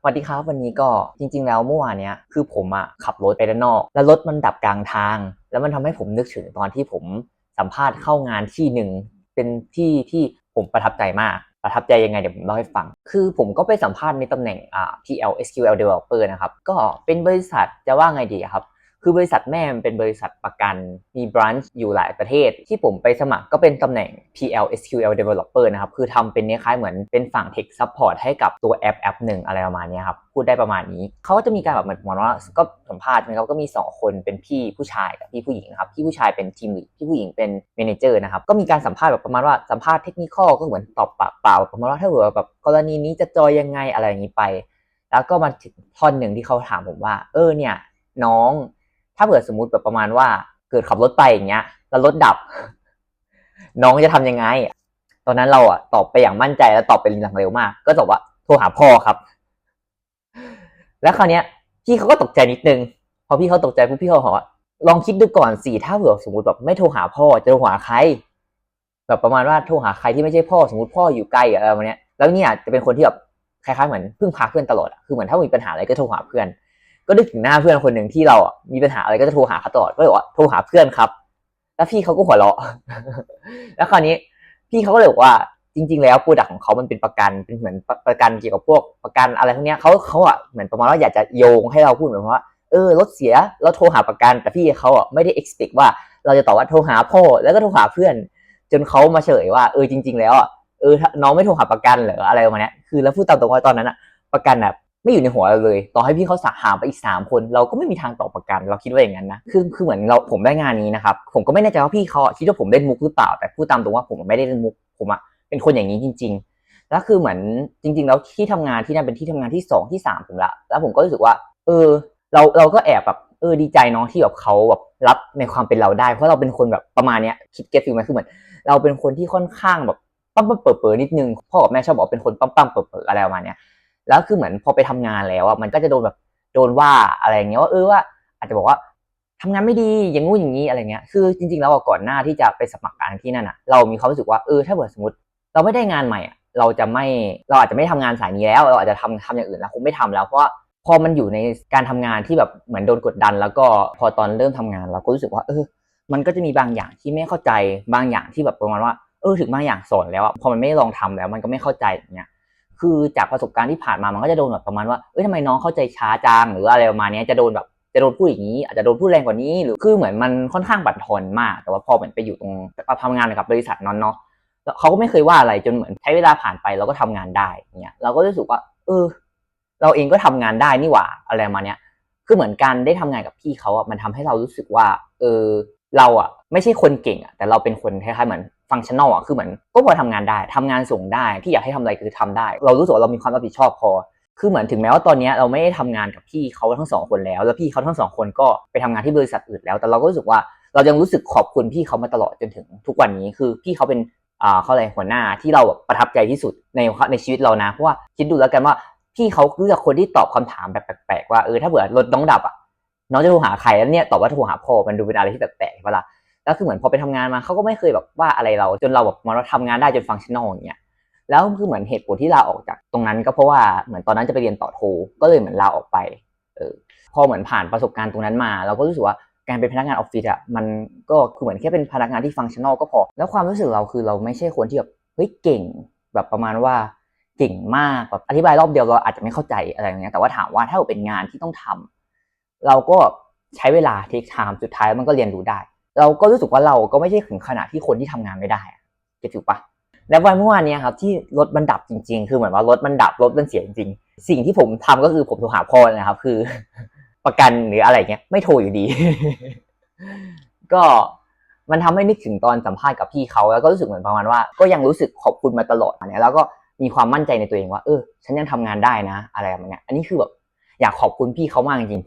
สวัสดีครับวันนี้ก็จริง ๆ แล้วเมื่อวานเนี้ยคือผมอะขับรถไปด้านนอก แล้วรถมันดับกลางทาง แล้วมันทำให้ผมนึกถึงตอนที่ผมสัมภาษณ์เข้างานที่หนึ่งเป็นที่ที่ผมประทับใจมากประทับใจยังไงเดี๋ยวผมเล่าให้ฟัง คือผมก็ไปสัมภาษณ์ในตำแหน่งอ่า PL SQL Developer นะครับ ก็เป็นบริษัทจะว่าไงดีครับ คือบริษัทแม่มันเป็นบริษัทประกัน มีบรันช์อยู่หลายประเทศ ที่ผมไปสมัครก็เป็นตำแหน่ง PL SQL Developer นะครับ คือทำเป็นคล้ายๆเหมือนเป็นฝั่ง Tech Support ให้กับตัวแอปแอปหนึ่งอะไรประมาณนี้ครับ พูดได้ประมาณนี้ เขาก็จะมีการแบบเหมือนหมอนว่าก็สัมภาษณ์นะครับก็มี 2 คนเป็นพี่ผู้ชายกับพี่ผู้หญิงครับพี่ผู้ชายเป็นทีมลีดพี่ผู้หญิงเป็นเมนเจอร์นะครับก็มีการสัมภาษณ์แบบประมาณว่าสัมภาษณ์เทคนิคก็เหมือนตอบปากเปล่าประมาณว่าถ้าเกิดแบบกรณีนี้จะจอยยังไงอะไรอย่างนี้ไป แล้วก็มาถึงท่อนหนึ่งที่เขาถามผมว่า เออเนี่ยน้อง ถ้าเกิดสมมติแบบประมาณว่าเกิดขับรถไปอย่างเงี้ย แล้วรถดับ น้องจะทำยังไง ตอนนั้นเราอะตอบไปอย่างมั่นใจแล้วตอบไปหลังเร็วมาก ก็ตอบว่าโทรหาพ่อครับ แล้วคราวเนี้ยพี่เขาก็ตกใจนิดนึง พอพี่เขาตกใจปุ๊บพี่เขาบอกว่าลองคิดดูก่อนสิถ้าเผื่อสมมติแบบไม่โทรหาพ่อจะโทรหาใคร แบบประมาณว่าโทรหาใครที่ไม่ใช่พ่อสมมติพ่ออยู่ไกลอะไรประมาณเนี้ย แล้วเนี่ยจะเป็นคนที่แบบคล้ายๆเหมือนพึ่งพาเพื่อนตลอดอะคือเหมือนถ้ามีปัญหาอะไรก็โทรหาเพื่อน ก็นึกถึงหน้าเพื่อนคนหนึ่งที่เราอะมีปัญหาอะไรก็จะโทรหาเขาตลอดก็เลยบอกว่าโทรหาเพื่อนครับ แล้วพี่เขาก็หัวเราะ แล้วคราวนี้ พี่เขาก็เลยบอกว่าจริง ๆ แล้วโปรดักของเขามันเป็นประกันเป็นเหมือนประกันเกี่ยวกับพวกประกันอะไรพวกเนี้ยเขาเขาอะเหมือนประมาณว่าอยากจะโยงให้เราพูดเหมือนว่าเออรถเสียเราโทรหาประกัน แต่พี่เขาอะไม่ได้ expect ว่าเราจะตอบว่าโทรหาพ่อแล้วก็โทรหาเพื่อน จนเขามาเฉยว่าเออจริง ๆ แล้วอะเออน้องไม่โทรหาประกันเหรออะไรประมาณนี้คือแล้วพูดตามตรงว่าตอนนั้นอะประกันอะ ไม่อยู่ในหัวเราเลย ต่อให้พี่เขาสาหาไปอีกสามคน เราก็ไม่มีทางตอบประกัน เราคิดว่าอย่างนั้นนะคือคือเหมือนเราผมได้งานนี้นะครับผมก็ไม่แน่ใจว่าพี่เขาคิดว่าผมเล่นมุกหรือเปล่า แต่พูดตามตรงว่าผมไม่ได้เล่นมุกผมอะเป็นคนอย่างนี้จริง ๆ แล้วคือเหมือนจริง ๆ แล้วที่ทำงานที่นั่นเป็นที่ทำงานที่สองที่สามผมละ แล้วผมก็รู้สึกว่า เออ เราเราก็แอบแบบเออดีใจเนาะที่แบบเขาแบบรับในความเป็นเราได้ เพราะเราเป็นคนแบบประมาณเนี้ยคิดเก็ตฟิลไหมคือเหมือนเราเป็นคนที่ค่อนข้างแบบปั๊มปั๊มเปิดเปิดนิดนึงพ่อกับแม่ชอบบอกเป็นคนปั๊มปั๊มเปิดเปิดอะไรประมาณเนี้ย แล้วคือเหมือนพอไปทำงานแล้วอะมันก็จะโดนแบบโดนว่าอะไรอย่างเงี้ยว่าเออว่าอาจจะบอกว่าทำงานไม่ดีอย่างงู้นอย่างนี้อะไรเงี้ยคือจริงๆแล้วก่อนหน้าที่จะไปสมัครงานที่นั่นอะ เรามีความรู้สึกว่าเออถ้าเกิดสมมติ เราไม่ได้งานใหม่อะเราจะไม่เราอาจจะไม่ทำงานสายนี้แล้ว เราอาจจะทำทำอย่างอื่นแล้วคงไม่ทำแล้วเพราะพอมันอยู่ในการทำงานที่แบบเหมือนโดนกดดัน แล้วก็พอตอนเริ่มทำงาน เราก็รู้สึกว่า เออ มันก็จะมีบางอย่างที่ไม่เข้าใจบางอย่างที่แบบประมาณว่าเออถึงบางอย่างสอนแล้วอะพอมันไม่ลองทำแล้ว มันก็ไม่เข้าใจอย่างเงี้ย คือจากประสบการณ์ที่ผ่านมามันก็จะโดนแบบประมาณว่าเอ้ยทำไมน้องเข้าใจช้าจังหรืออะไรประมาณเนี้ยจะโดนแบบจะโดนพูดอย่างนี้อาจจะโดนพูดแรงกว่านี้ หรือคือเหมือนมันค่อนข้างบั่นทอนมาก แต่ว่าพอเหมือนไปอยู่ตรงทำงานกับบริษัทนั้นเนาะเขาก็ไม่เคยว่าอะไรจนเหมือนใช้เวลาผ่านไปเราก็ทำงานได้เนี่ยเราก็รู้สึกว่า เออ เราเองก็ทำงานได้นี่หว่าอะไรมาเนี้ยคือเหมือนการได้ทำงานกับพี่เขาอะมันทำให้เรารู้สึกว่า เออ เราอะไม่ใช่คนเก่งอะแต่เราเป็นคนคล้ายๆเหมือน ฟังชั่นอลอะคือเหมือนก็พอทำงานได้ทำงานส่งได้พี่อยากให้ทำอะไรคือทำได้ เรารู้สึกว่าเรามีความรับผิดชอบพอ คือเหมือนถึงแม้ว่าตอนนี้เราไม่ได้ทำงานกับพี่เขาทั้งสองคนแล้ว แล้วพี่เขาทั้งสองคนก็ไปทำงานที่บริษัทอื่นแล้ว แต่เราก็รู้สึกว่าเรายังรู้สึกขอบคุณพี่เขามาตลอดจนถึงทุกวันนี้คือพี่เขาเป็นอ่าเขาอะไรหัวหน้าที่เราแบบประทับใจที่สุดในในชีวิตเรานะเพราะว่าคิดดูแล้วกันว่าพี่เขาคือกคนที่ตอบคำถามแบบแปลกๆว่าเออถ้าเผื่อรถน้องดับอะน้องจะโทรหาใครแล้วเนี่ยตอบว่าโทรหาพ่อมันดูเป็นอะไรที่แปลกๆเวลา แล้วคือเหมือนพอไปทำงานมาเขาก็ไม่เคยแบบว่าอะไรเรา จนเราแบบมาเราทำงานได้จนฟังชั่นอลอย่างเงี้ยแล้วคือเหมือนเหตุผลที่ลาออกจากตรงนั้น ก็เพราะว่าเหมือนตอนนั้นจะไปเรียนต่อโท ก็เลยเหมือนลาออกไปเออพอเหมือนผ่านประสบการณ์ตรงนั้นมา เราก็รู้สึกว่าการเป็นพนักงานออฟฟิศอะมันก็คือเหมือนแค่เป็นพนักงานที่ฟังชั่นอลก็พอ แล้วความรู้สึกเราคือเราไม่ใช่คนที่แบบเฮ้ยเก่งแบบประมาณว่าเก่งมากแบบอธิบายรอบเดียวเราอาจจะไม่เข้าใจอะไรอย่างเงี้ยแต่ว่าถามว่าถ้าเป็นงานที่ต้องทำเราก็ใช้เวลาเทคไทม์สุดท้ายมันก็เรียนรู้ได้ เราก็รู้สึกว่าเราก็ไม่ใช่ถึงขนาดที่คนที่ทำงานไม่ได้อะเก็ถูกปะแล้ววันเมื่อวานเนี้ยครับที่รถมันดับจริง ๆ คือเหมือนว่ารถมันดับรถมันเสียจริงๆ สิ่งที่ผมทำก็คือผมโทรหาพ่อนะครับ คือ ประกันหรืออะไรเงี้ย ไม่โทรอยู่ดี ก็มันทำให้นึกถึงตอนสัมภาษณ์กับพี่เขาแล้วก็รู้สึกเหมือนประมาณว่า ก็ยังรู้สึกขอบคุณมาตลอดเนี่ยแล้วก็มีความมั่นใจในตัวเองว่าเออ ฉันยังทำงานได้นะ อะไรแบบเนี้ยอันนี้คือแบบอยากขอบคุณพี่เขามากจริง